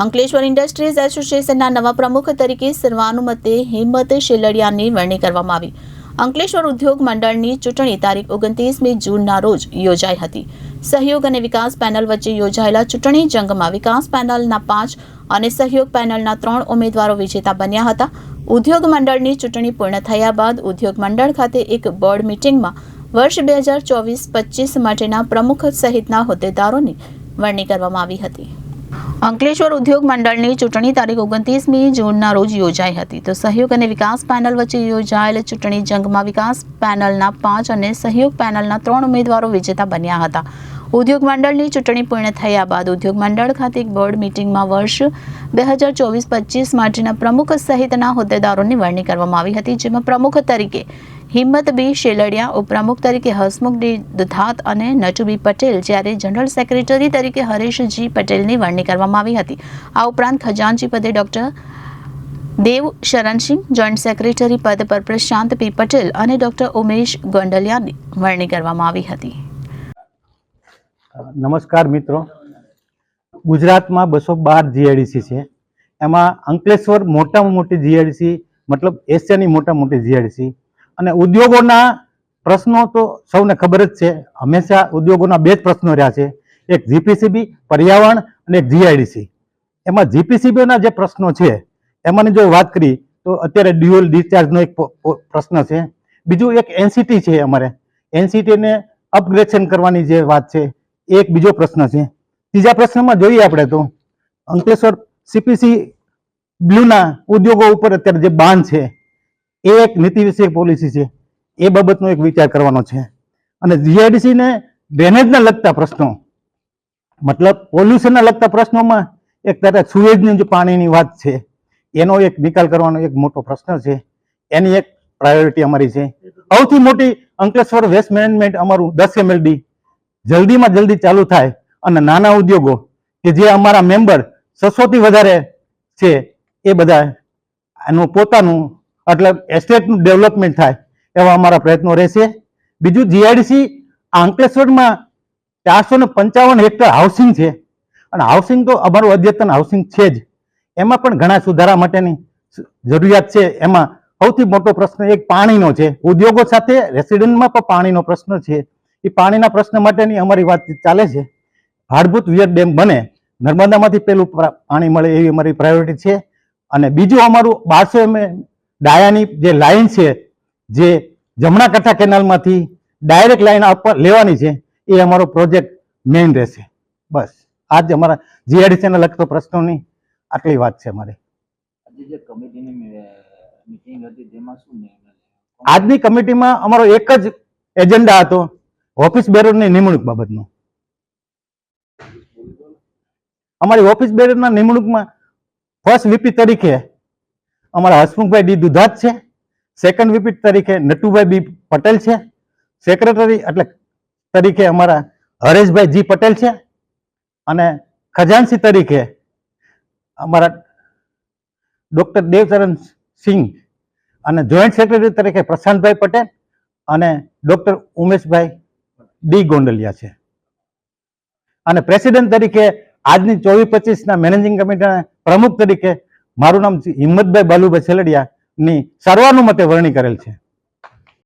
Ankleshwar industries એસોસિએશનના નવા પ્રમુખ તરીકે સર્વાનુમતે હિંમત શેલડિયાની વરણી કરવામાં આવી. અંકલેશ્વર ઉદ્યોગ મંડળની ચૂંટણી તારીખ ઓગણત્રીસમી જૂનના રોજ યોજાઈ હતી. સહયોગ અને વિકાસ પેનલ વચ્ચે યોજાયેલા ચૂંટણી જંગમાં વિકાસ પેનલના પાંચ અને સહયોગ પેનલના ત્રણ ઉમેદવારો વિજેતા બન્યા હતા. ઉદ્યોગ મંડળની ચૂંટણી પૂર્ણ થયા બાદ ઉદ્યોગ મંડળ ખાતે એક બોર્ડ મિટિંગમાં વર્ષ બે હજાર ચોવીસ પચીસ માટેના પ્રમુખ સહિતના હોદ્દેદારોની વરણી કરવામાં આવી હતી. અંકલેશ્વર ઉદ્યોગ મંડળની ચૂંટણી તારીખ ઓગણત્રીસમી જૂનના રોજ યોજાઈ હતી. તો સહયોગ અને વિકાસ પેનલ વચ્ચે યોજાયેલ ચૂંટણી જંગમાં વિકાસ પેનલના પાંચ અને સહયોગ પેનલના ત્રણ ઉમેદવારો વિજેતા બન્યા હતા. ઉદ્યોગ મંડળની ચૂંટણી પૂર્ણ થયા બાદ ઉદ્યોગ મંડળ ખાતે એક બોર્ડ મિટિંગમાં વર્ષ બે હજાર ચોવીસ પચીસ માટેના પ્રમુખ સહિતના હોદ્દેદારોની વરણી કરવામાં આવી હતી, જેમાં પ્રમુખ તરીકે હિંમત બી શેલડિયા ઉપપ્રમુખ તરીકે હસમુખ ડી દુધાત અને નટુબી પટેલ જ્યારે જનરલ સેક્રેટરી તરીકે હરેશજી પટેલની વરણી કરવામાં આવી હતી. આ ઉપરાંત ખજાનચી પદે doctor Dev Sharansinh, joint secretary પદ પર પ્રશાંત પી પટેલ અને ડોક્ટર ઉમેશ ગોંડલિયાની વરણી કરવામાં આવી હતી. નમસ્કાર મિત્રો. ગુજરાતમાં બસો બાર જીઆઈડીસી છે. એમાં અંકલેશ્વર મોટામાં મોટી જીઆઈડીસી મતલબ એશિયાની મોટા મોટી જીઆઈડીસી અને ઉદ્યોગોના પ્રશ્નો તો સૌને ખબર જ છે. હંમેશા ઉદ્યોગોના બે જ પ્રશ્નો રહ્યા છે. એક જીપીસીબી, પર્યાવરણ અને એક જીઆઈડીસી. એમાં જીપીસીબીના જે પ્રશ્નો છે, એમાંની જો વાત કરી, તો અત્યારે ડ્યુઅલ ડિસ્ચાર્જનો એક પ્રશ્ન છે. બીજું એક એનસીટી છે અમારે. એનસીટીને અપગ્રેડેશન કરવાની જે વાત છે, એ એક બીજો પ્રશ્ન છે. ત્રીજા પ્રશ્નમાં જોઈએ આપણે તો, અંકલેશ્વર સીપીસી બ્લુના ઉદ્યોગો ઉપર અત્યારે જે બાન છે એ એક નીતિ વિષયક પોલિસી છે. એ બાબતનો એક વિચાર કરવાનો છે. અને જીઆઈડીસીને ડ્રેનેજને લગતા પ્રશ્નો, મતલબ પોલ્યુશનના લગતા પ્રશ્નોમાં એક ત્યારે સુએજની જે પાણીની વાત છે, એનો એક નિકાલ કરવાનો એક મોટો પ્રશ્ન છે. એની એક પ્રાયોરિટી અમારી છે. સૌથી મોટી અંકલેશ્વર વેસ્ટ મેનેજમેન્ટ અમારું દસ એમએલડી જલ્દીમાં જલ્દી ચાલુ થાય અને નાના ઉદ્યોગો કે જે અમારા મેમ્બર છસોથી વધારે છે, એ બધા એનું પોતાનું એટલે એસ્ટેટનું ડેવલપમેન્ટ થાય એવા અમારા પ્રયત્નો રહેશે. બીજું જીઆઈડીસી અંકલેશ્વરમાં ચારસો ને પંચાવન હેક્ટર હાઉસિંગ છે. અને હાઉસિંગ તો અમારું અદ્યતન હાઉસિંગ છે જ. એમાં પણ ઘણા સુધારા માટેની જરૂરિયાત છે. એમાં સૌથી મોટો પ્રશ્ન એક પાણીનો છે. ઉદ્યોગો સાથે રેસિડેન્ટમાં પણ પાણીનો પ્રશ્ન છે. એ પાણીના પ્રશ્ન માટેની અમારી વાતચીત ચાલે છે. હાડભૂત વિયર ડેમ બને. નર્મદામાંથી પેલું પાણી મળે એવી અમારી પ્રાયોરિટી છે. અને બીજું અમારું બારસો એમ ડાયાની જે લાઈન છે જે જમણા કઠા કેનાલમાંથી ડાયરેક્ટ લાઇન આપવા લેવાની છે એ અમારો પ્રોજેક્ટ મેઇન રહેશે. બસ આજ અમારા જીઆરડીસીને લગતો પ્રશ્નોની આટલી વાત છે અમારી? આજની કમિટીમાં અમારો એક જ એજન્ડા હતો ઓફિસ બેરરની નિમણૂક બાબતનો. અમારી ઓફિસ બેરરના નિમણૂકમાં ફર્સ્ટ વીપી તરીકે અમારા હસમુખભાઈ ડી દુધાત છે. સેકન્ડ વિપીટ તરીકે નટુભાઈ બી પટેલ છે. સેક્રેટરી એટલે તરીકે અમારા હરેશભાઈ જી પટેલ છે. અને ખજાનસી તરીકે અમારા ડોક્ટર દેવચરણ સિંહ અને જોઈન્ટ સેક્રેટરી તરીકે પ્રશાંતભાઈ પટેલ અને ડોક્ટર ઉમેશભાઈ ડી ગોંડલિયા છે. અને પ્રેસિડેન્ટ તરીકે આજની ચોવીસ પચીસના મેનેજિંગ કમિટીના પ્રમુખ તરીકે મારું નામ હિંમતભાઈ બાલુભાઈ છેલડિયાની સર્વાનુમતે વરણી કરેલ છે.